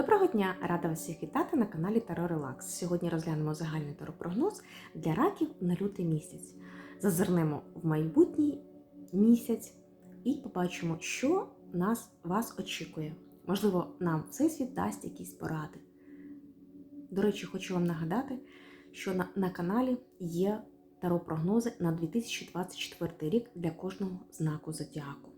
Доброго дня! Рада вас всіх вітати на каналі Таро Релакс. Сьогодні розглянемо загальний таропрогноз для раків на лютий місяць. Зазирнемо в майбутній місяць і побачимо, що нас вас очікує. Можливо, нам всесвіт дасть якісь поради. До речі, хочу вам нагадати, що на, на каналі є таро-прогнози на 2024 рік для кожного знаку зодіаку.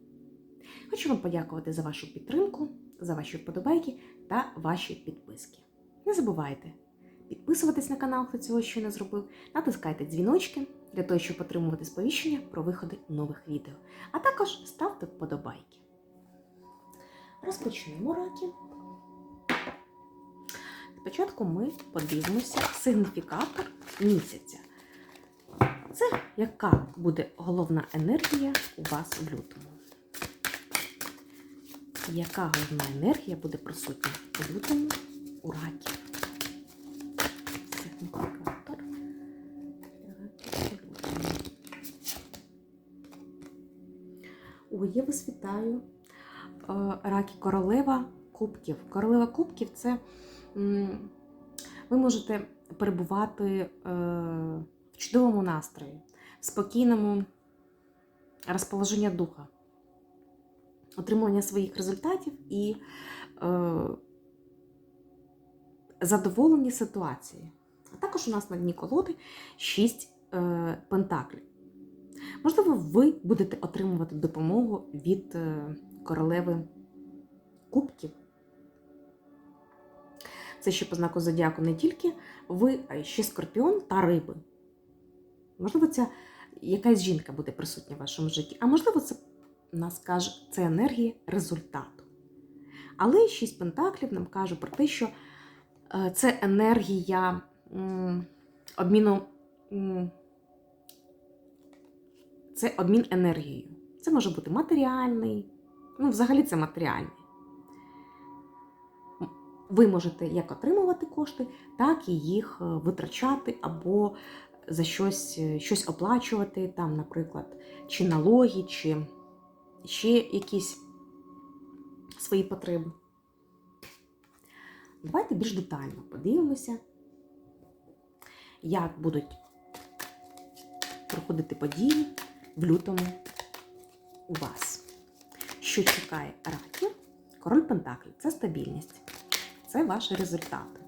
Хочу вам подякувати за вашу підтримку, за ваші вподобайки та ваші підписки. Не забувайте підписуватись на канал, хто цього ще не зробив, натискайте дзвіночки для того, щоб отримувати сповіщення про виходи нових відео. А також ставте вподобайки. Розпочнемо раки. Спочатку ми подивимося сигніфікатор місяця. Це яка буде головна енергія у вас в лютому? Яка головна енергія буде присутня у лютому у. Раки. Ой, я вас вітаю. Е, Раки королева кубків. Королева кубків це ви можете перебувати е, в чудовому настрої, в спокійному розположенні духа, отримування своїх результатів і е, задоволені ситуації. А також у нас на дні колоди 6 е, пентаклів. Можливо, ви будете отримувати допомогу від е, королеви кубків. Це ще по знаку зодіаку не тільки ви, а ще скорпіон та риби. Можливо, ця якась жінка буде присутня в вашому житті, а можливо, це нас каже, це енергія результату. Але шість пентаклів нам каже про те, що е, це енергія обміну. Це обмін енергією. Це може бути матеріальний, ну, взагалі це матеріальний. Ви можете як отримувати кошти, так і їх е, витрачати або за щось, е, щось оплачувати, там, наприклад, чи налоги, чи ще якісь свої потреби. Давайте більш детально подивимося, як будуть проходити події в лютому у вас. Що чекає раків? Король Пентаклів це стабільність, це ваші результати.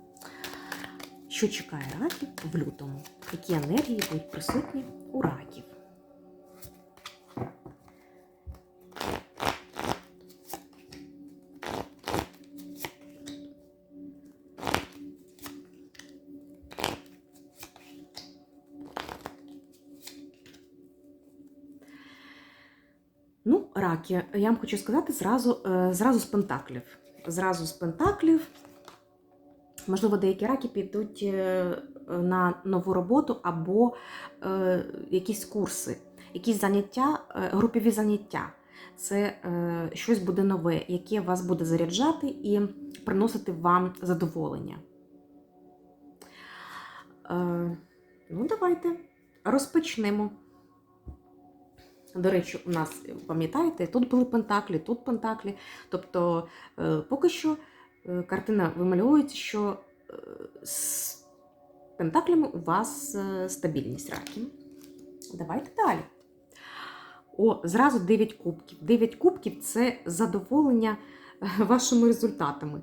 Що чекає раків в лютому? Які енергії будуть присутні у раків? Раки, я вам хочу сказати зразу, е, зразу з пентаклів. Зразу з пентаклів. Можливо, деякі раки підуть е, на нову роботу або е, якісь курси, якісь заняття, групові заняття. Це щось буде нове, яке вас буде заряджати і приносити вам задоволення. Ну, давайте розпочнемо. До речі, у нас, пам'ятаєте, тут були пентаклі, тут пентаклі. Тобто, е, поки що е, картина вимальовується, що е, з пентаклями у вас стабільність раки. Давайте далі. О, зразу 9 кубків. 9 кубків це задоволення вашими результатами.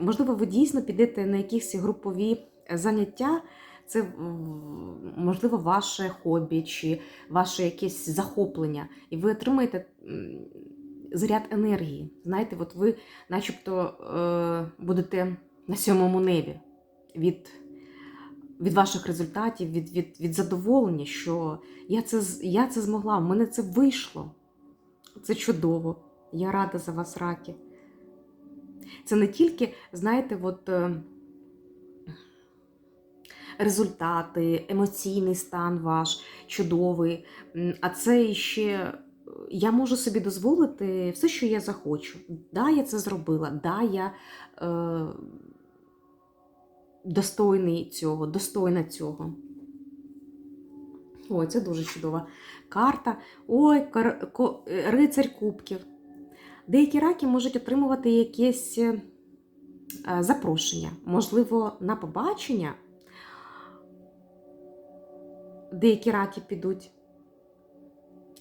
Можливо, ви дійсно підете на якісь групові заняття. Це, можливо, ваше хобі чи ваше якесь захоплення, і ви отримаєте заряд енергії. Знаєте, от ви начебто е, будете на сьомому небі від, від ваших результатів, від, від, від задоволення, що я це, я це змогла, в мене це вийшло. Це чудово. Я рада за вас, раки. Це не тільки, знаєте, от. Результати, емоційний стан ваш чудовий. А це ще е, я можу собі дозволити все, що я захочу. Да, я це зробила, да, я е, достойний цього, достойна цього. Ой, це дуже чудова карта. Ой, кар... ко... е, рицарь кубків. Деякі раки можуть отримувати якесь е, запрошення, можливо, на побачення. Деякі раки підуть.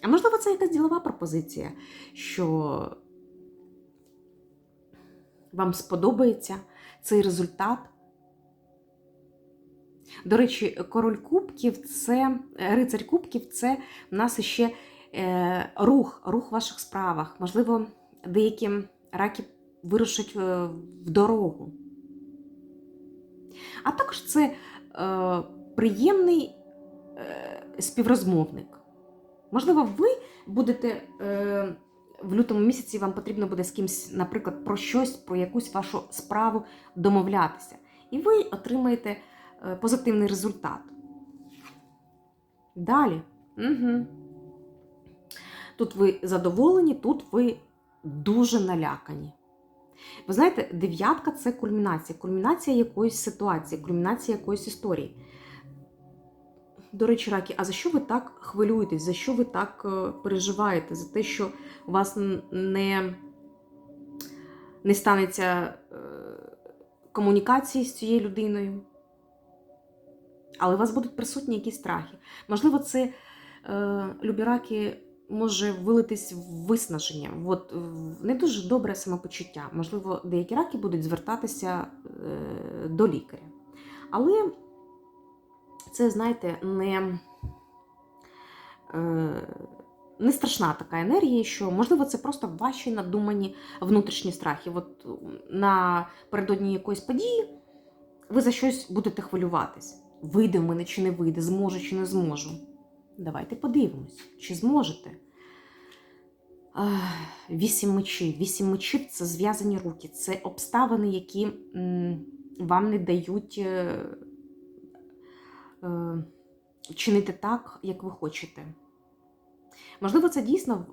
А можливо, це якась ділова пропозиція, що вам сподобається цей результат. До речі, король кубків це рицарь кубків це в нас ще е, рух, рух в ваших справах. Можливо, деякі раки вирушать е, в дорогу. А також це е, приємний співрозмовник. Можливо, ви будете е, в лютому місяці вам потрібно буде з кимось, наприклад, про щось, про якусь вашу справу домовлятися. І ви отримаєте е, позитивний результат. Далі. Угу. Тут ви задоволені, тут ви дуже налякані. Ви знаєте, дев'ятка це кульмінація, кульмінація якоїсь ситуації, кульмінація якоїсь історії. До речі, раки, а за що ви так хвилюєтесь? За що ви так е, переживаєте? За те, що у вас не, не станеться е, комунікації з цією людиною? Але у вас будуть присутні якісь страхи. Можливо, це е, любі раки може вилитись в виснаження, от, не дуже добре самопочуття. Можливо, деякі раки будуть звертатися до лікаря. Але це, знаєте, не, е, не страшна така енергія, що, можливо, це просто ваші надумані внутрішні страхи. От напередодні якоїсь події ви за щось будете хвилюватись. Вийде в мене чи не вийде, зможу чи не зможу. Давайте подивимось, чи зможете. Вісім мечів. Вісім мечів це зв'язані руки, це обставини, які вам не дають е, чинити так, як ви хочете. Можливо, це дійсно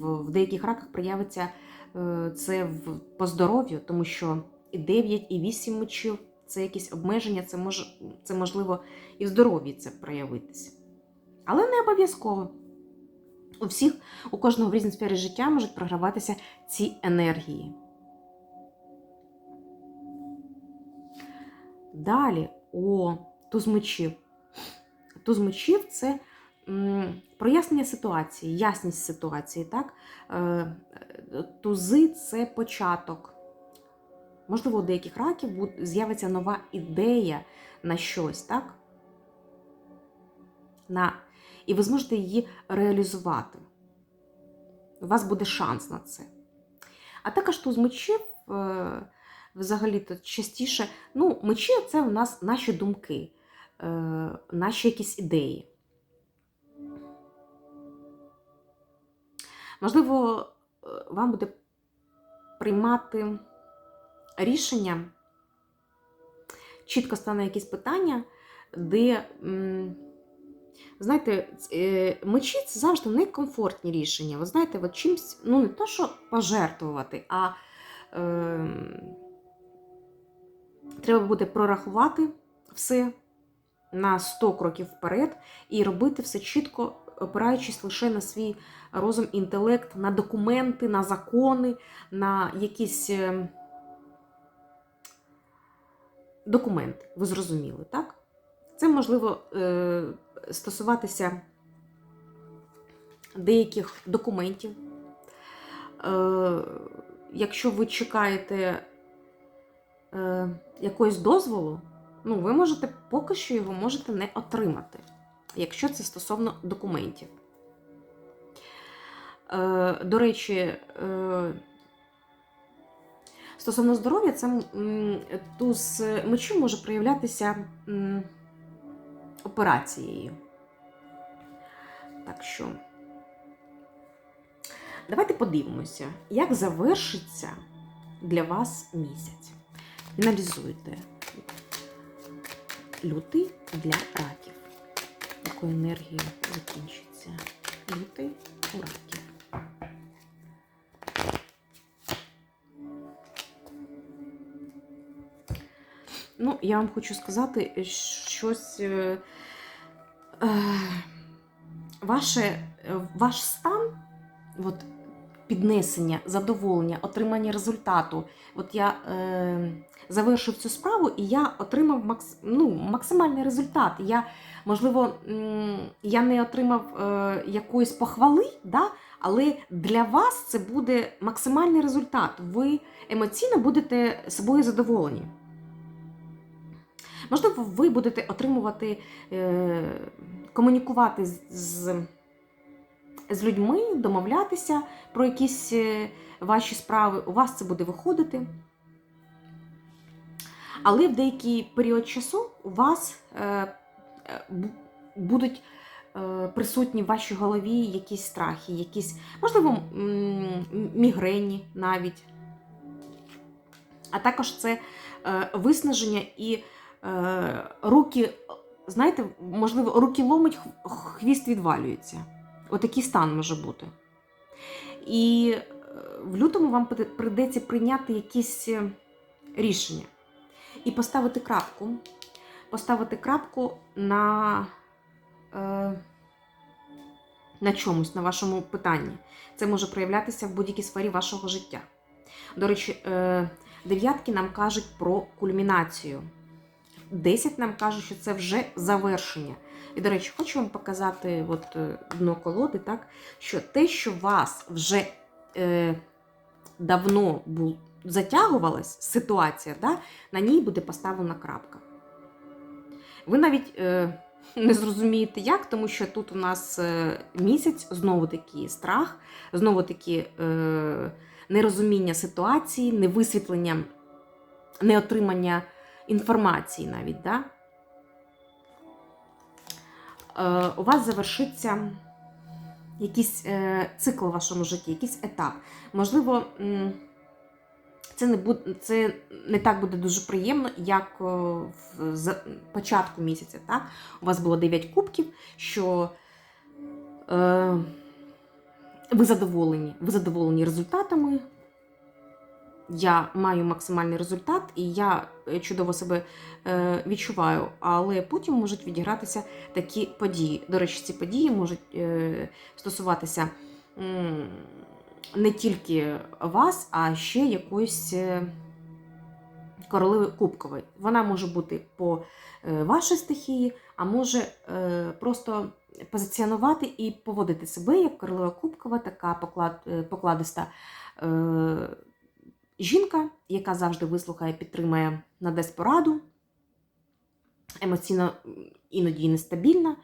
в деяких раках проявиться е, це по здоров'ю, тому що і 9, і 8 мечів це якісь обмеження, це, мож, це можливо і в здоров'ї це проявитися. Але не обов'язково. У всіх, у кожного в різній сфері життя можуть програватися ці енергії. Далі, о, туз мечів. Туз мечів це прояснення ситуації, ясність ситуації. так? Е, тузи це початок. Можливо, у деяких раків з'явиться нова ідея на щось, так? На... І ви зможете її реалізувати. У вас буде шанс на це. А також туз мечів, е, взагалі-то частіше, ну, мечі це у нас наші думки, е, наші якісь ідеї. Можливо, е, вам буде приймати рішення, чітко стане якесь питання, де, знаєте, е, мечі це завжди некомфортні рішення. Ви знаєте, от чимсь, ну не то, що пожертвувати, а е, треба буде прорахувати все на 100 кроків вперед і робити все чітко, опираючись лише на свій розум, інтелект, на документи, на закони, на якісь. е, документи, ви зрозуміли, так? Це можливо е, стосуватися деяких документів. Е, якщо ви чекаєте якогось дозволу, ну, ви можете поки що його можете не отримати, якщо це стосовно документів. Е, до речі, е, Стосовно здоров'я, це туз мечів може проявлятися операцією. Так що, давайте подивимося, як завершиться для вас місяць. Аналізуйте лютий для раків. Якою енергією закінчиться? Лютий у раків. Ну, я вам хочу сказати, щось. е, е, ваше, е, ваш стан, от, піднесення, задоволення, отримання результату. От я е, завершив цю справу і я отримав макс, ну, максимальний результат. Я, можливо, я не отримав е, якоїсь похвали, да? але для вас це буде максимальний результат. Ви емоційно будете собою задоволені. Можливо, ви будете отримувати, е, комунікувати з, з, людьми, домовлятися про якісь е, ваші справи, у вас це буде виходити. Але в деякий період часу у вас е, е, будуть присутні в вашій голові якісь страхи, якісь, можливо, мігрені навіть. А також це виснаження і руки, знаєте, можливо, руки ломить, хвіст відвалюється. Отакий стан може бути. І е, в лютому вам прийдеться прийняти якісь е, рішення і поставити крапку. Поставити крапку на, е, на чомусь, на вашому питанні. Це може проявлятися в будь-якій сфері вашого життя. До речі, дев'ятки нам кажуть про кульмінацію. 10 нам кажуть, що це вже завершення. І, до речі, хочу вам показати от, е, дно колоди, так, що те, що вас вже е, давно бу, затягувалась ситуація, да, на ній буде поставлена крапка. Ви навіть е, не зрозумієте як, тому що тут у нас е, місяць, знову таки страх, знову таки е, нерозуміння ситуації, невисвітлення, неотримання інформації навіть. Да? Е, у вас завершиться якийсь е, цикл в вашому житті, якийсь етап. Можливо, це не буде, це не так буде дуже приємно, як в початку місяця. Так? У вас було 9 кубків, що е, ви задоволені, ви задоволені результатами. Я маю максимальний результат, і я е, чудово себе е, відчуваю, але потім можуть відігратися такі події. До речі, ці події можуть е, стосуватися не тільки вас, а ще якоїсь королеви Кубкової. Вона може бути по вашій стихії, а може просто позиціонувати і поводити себе як королева Кубкова, така поклад, покладиста. Жінка, яка завжди вислухає, підтримає, надасть пораду, емоційно іноді нестабільна.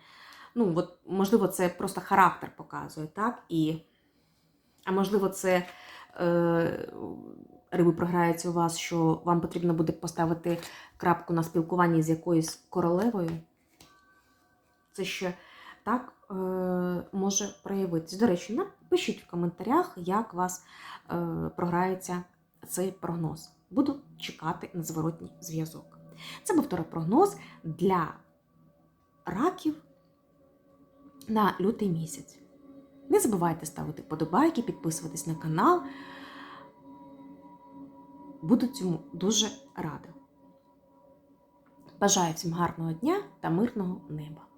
Ну, от, можливо, це просто характер показує, так? І, а можливо, це е, риби програється у вас, що вам потрібно буде поставити крапку на спілкуванні з якоюсь королевою. Це ще так е, може проявитись. До речі, напишіть в коментарях, як вас е, програється цей прогноз. Буду чекати на зворотній зв'язок. Це був прогноз для раків на лютий місяць. Не забувайте ставити подобайки, підписуватись на канал. Буду цьому дуже рада. Бажаю всім гарного дня та мирного неба!